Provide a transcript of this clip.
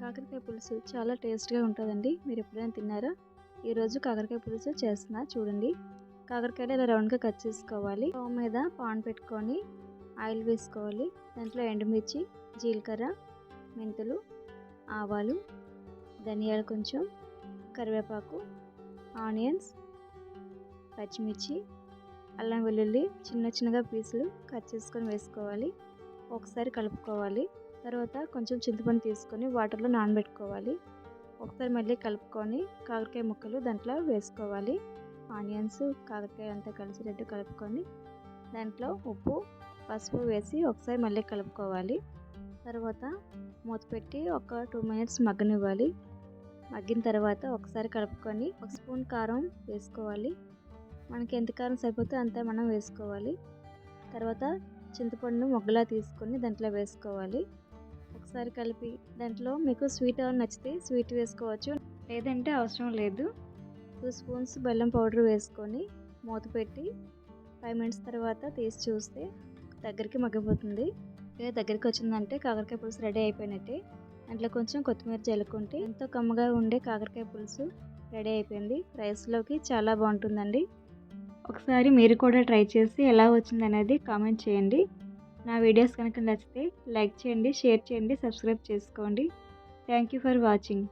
కాకరకాయ పులుసు చాలా టేస్ట్గా ఉంటుందండి. మీరు ఎప్పుడైనా తిన్నారా? ఈరోజు కాకరకాయ పులుసు చేస్తున్నా చూడండి. కాకరకాయలు ఇలా రౌండ్గా కట్ చేసుకోవాలి. స్టవ్ మీద పాన్ పెట్టుకొని ఆయిల్ వేసుకోవాలి. దాంట్లో ఎండుమిర్చి జీలకర్ర మెంతులు ఆవాలు ధనియాలు కొంచెం కరివేపాకు ఆనియన్స్ పచ్చిమిర్చి అల్లం వెల్లుల్లి చిన్న చిన్నగా పీసులు కట్ చేసుకొని వేసుకోవాలి. ఒకసారి కలుపుకోవాలి. తర్వాత కొంచెం చింతపండు తీసుకొని వాటర్లో నానబెట్టుకోవాలి. ఒకసారి మళ్ళీ కలుపుకొని కాకరకాయ ముక్కలు దాంట్లో వేసుకోవాలి. ఆనియన్స్ కాకరకాయ అంతా కలిసి రెడ్డు కలుపుకొని దాంట్లో ఉప్పు పసుపు వేసి ఒకసారి మళ్ళీ కలుపుకోవాలి. తర్వాత మూత పెట్టి ఒక టూ మినిట్స్ మగ్గనివ్వాలి. మగ్గిన తర్వాత ఒకసారి కలుపుకొని ఒక స్పూన్ కారం వేసుకోవాలి. మనకి ఎంత కారం సరిపోతే అంత మనం వేసుకోవాలి. తర్వాత చింతపండు మొగ్గలా తీసుకొని దాంట్లో వేసుకోవాలి. ఒకసారి కలిపి దాంట్లో మీకు స్వీట్ నచ్చితే స్వీట్ వేసుకోవచ్చు. లేదంటే అవసరం లేదు. టూ స్పూన్స్ బెల్లం పౌడర్ వేసుకొని మూత పెట్టి ఫైవ్ మినిట్స్ తర్వాత తీసి చూస్తే దగ్గరికి మగ్గిపోతుంది. ఇక దగ్గరికి వచ్చిందంటే కాకరకాయ పులుసు రెడీ అయిపోయినట్టే. దాంట్లో కొంచెం కొత్తిమీర జల్లుకుంటే ఎంతో కమ్మగా ఉండే కాకరకాయ పులుసు రెడీ అయిపోయింది. రైస్లోకి చాలా బాగుంటుందండి. ఒకసారి మీరు కూడా ట్రై చేసి ఎలా వచ్చింది అనేది కామెంట్ చేయండి. నా వీడియోస్ కనుక నచ్చితే లైక్ చేయండి షేర్ చేయండి సబ్స్క్రైబ్ చేసుకోండి. Thank you for watching.